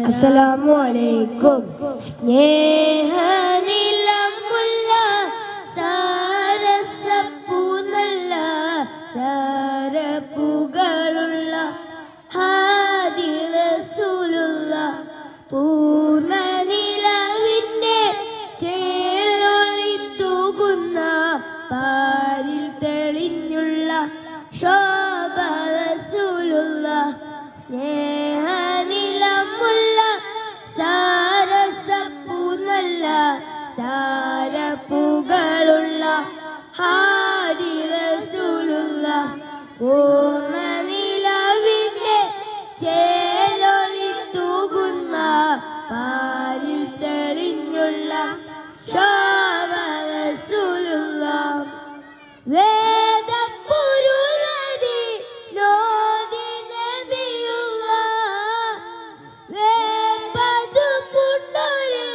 അസ്സലാമു അലൈക്കും സ്നേഹനിലമുള്ള സാരസപ്പൂനല്ല സാരപ്പുകളുള്ള ഹാദി റസൂലുള്ള പൂർണ നിലവിന്റെ ചേലൊളി പാരിൽ തെളിഞ്ഞുള്ള ശോഭ പൂർണ നിലവിന്റെ ചേലൊളി തൂകുന്ന പാരിൽ തെളിഞ്ഞുള്ള ശോഭ റസൂലുള്ള വേദപ്പുരുളതി നോദി നബിയുള്ള വേപ്പതു പുണ്ടൊരു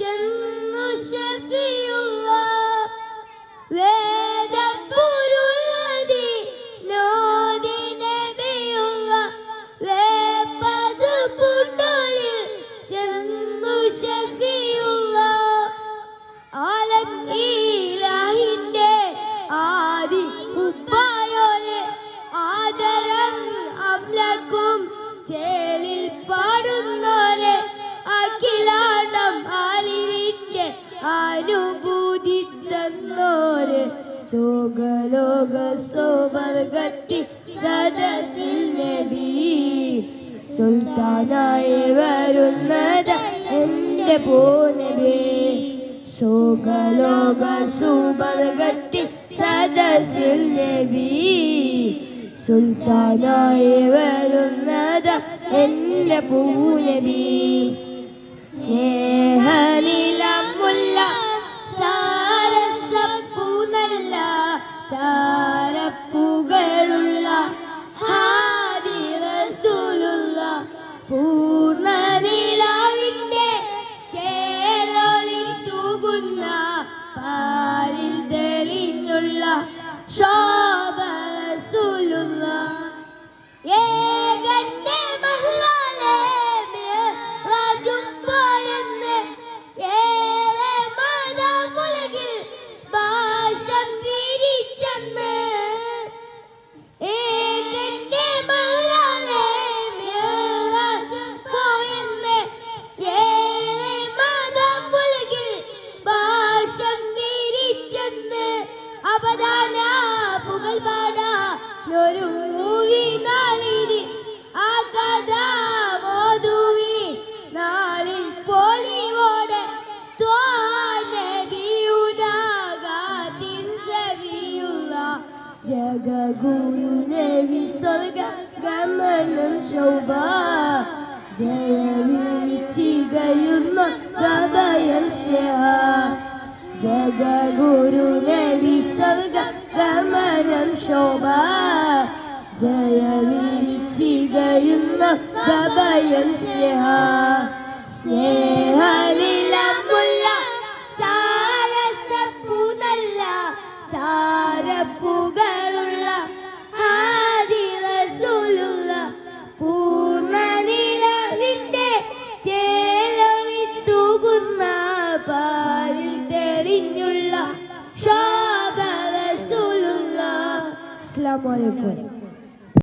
ചെന്നു ഷഫിയുള്ള വേദപ്പുരുളതി തന്നോര് സുഖലോക സോവർഗത്തി സദസിൽ നബി. സുൽത്താനായി വരുന്നത് എന്റെ പോനബേ. സുഖലോക സുബർഗത്തി സദസിൽ നബി. സുൽത്താനായി വരുന്നത് എന്റെ പൂനബി. സ്നേഹനിലമുള്ള സാരസപ്പൂനല്ല ശോഭ ജഗഗുരു നബി സ്വർഗ ഗമനം ശോഭ ജയവിളിച്ചികയുന്ന ഗതയം സ്നേഹ ജഗഗുരു നബി സ്വർഗ ഗമനം ശോഭ ജയവിളിച്ചികയുന്ന ഗതയം സ്നേഹ സ്നേഹലി തെളിഞ്ഞുള്ള ശോഭ അസ്സലാമലൈക്കും